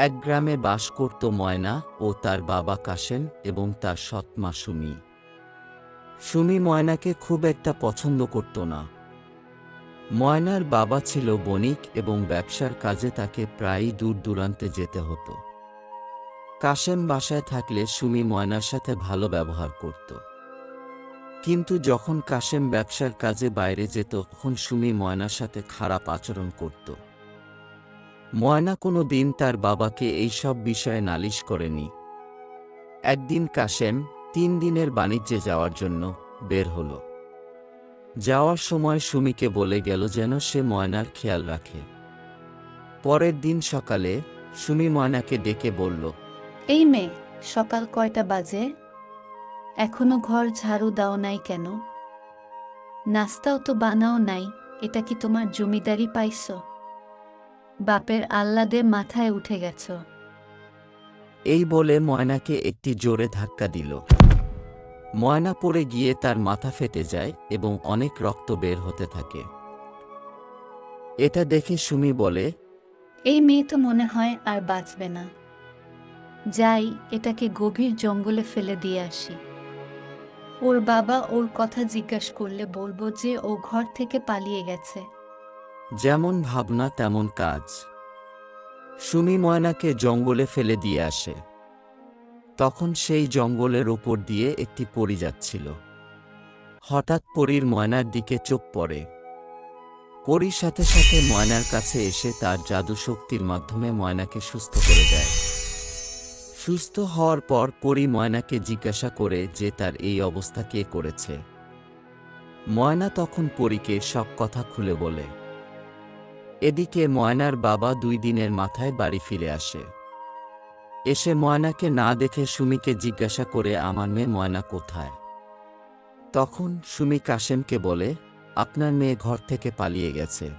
এক গ্রামে বাস করত ময়না ও তার বাবা কাশেম এবং তার সৎ মা সুমি। সুমি ময়নাকে খুব একটা পছন্দ করত না। ময়নার বাবা ছিল বণিক এবং ব্যবসার কাজে তাকে প্রায়ই দূর দূরান্তে যেতে হতো। কাশেম বাসায় থাকলে সুমি ময়নার সাথে ভালো ব্যবহার করত। কিন্তু যখন কাশেম ব্যবসার কাজে বাইরে যেত, তখন সুমি ময়নার সাথে খারাপ আচরণ করত। ময়না কোনো দিন তার বাবাকে এই সব বিষয়ে নালিশ করেনি। একদিন কাশেম তিন দিনের বাণিজ্যে যাওয়ার জন্য বের হলো। যাওয়ার সময় সুমিকে বলে গেল যেন সে ময়নার খেয়াল রাখে। পরের দিন সকালে সুমি ময়নাকে ডেকে বলল, এই মেয়ে, সকাল কয়টা বাজে? এখনও ঘর ঝাড়ু দাও নাই কেন? নাস্তাও তো বানাও নাই, এটা কি তোমার জমিদারি পাইছ? বাপের আহ্লাদে মাথায় উঠে গেছ। এই বলে ময়নাকে একটি জোরে ধাক্কা দিল। ময়না পড়ে গিয়ে তার মাথা ফেটে যায় এবং অনেক রক্ত বের হতে থাকে। এটা দেখে সুমি বলে এই মেয়ে তো মনে হয় আর বাঁচবে না। যাই এটাকে গভীর জঙ্গলে ফেলে দিয়ে আসি। ওর বাবা ওর কথা জিজ্ঞাসা করলে বলব যে ও ঘর থেকে পালিয়ে গেছে। যেমন ভাবনা, তেমন কাজ। সুমি ময়নাকে জঙ্গলে ফেলে দিয়ে আসে। তখন সেই জঙ্গলের ওপর দিয়ে একটি পরি যাচ্ছিল। হঠাৎ পরীর ময়নার দিকে চোখ পড়ে। পরীর সাথে সাথে ময়নার কাছে এসে তার জাদু শক্তির মাধ্যমে ময়নাকে সুস্থ করে দেয়। সুস্থ হওয়ার পর পরী ময়নাকে জিজ্ঞাসা করে যে তার এই অবস্থা কে করেছে। ময়না তখন পরীকে সব কথা খুলে বলে। এদিকে ময়নার বাবা দুই দিনের মাথায় বাড়ি ফিরে আসে। এসে ময়নাকে না দেখে সুমিকে জিজ্ঞাসা করে, আমার মেয়ে ময়না কোথায়? তখন সুমি কাশেমকে বলে, আপনার মেয়ে ঘর থেকে পালিয়ে গেছে।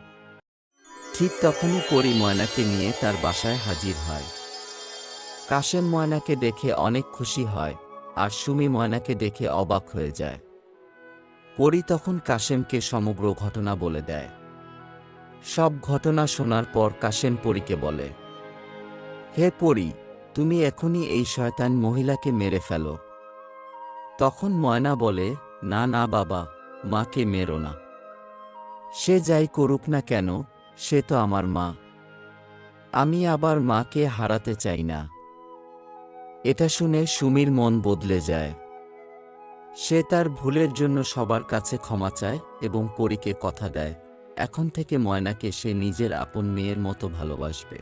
ঠিক তখনই পরি ময়নাকে নিয়ে তার বাসায় হাজির হয়। কাশেম ময়নাকে দেখে অনেক খুশি হয় আর সুমি ময়নাকে দেখে অবাক হয়ে যায়। পরি তখন কাশেমকে সমগ্র ঘটনা বলে দেয়। সব ঘটনা শোনার পর কাশেম পরীকে বলে, হে পরী, তুমি এখনই এই শয়তান মহিলাকে মেরে ফেলো। তখন ময়না বলে, না না, বাবা, মাকে মেরো না। সে যাই করুক না কেন, সে তো আমার মা। আমি আবার মাকে হারাতে চাই না। এটা শুনে সুমির মন বদলে যায়। সে তার ভুলের জন্য সবার কাছে ক্ষমা চায় এবং পরীকে কথা দেয়। এখন থেকে ময়নাকে সে নিজের আপন মেয়ের মতো ভালোবাসবে।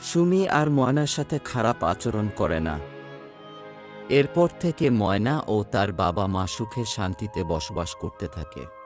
সুমি আর ময়নার সাথে খারাপ আচরণ করে না। এরপর থেকে ময়না ও তার বাবা মা সুখে শান্তিতে বসবাস করতে থাকে।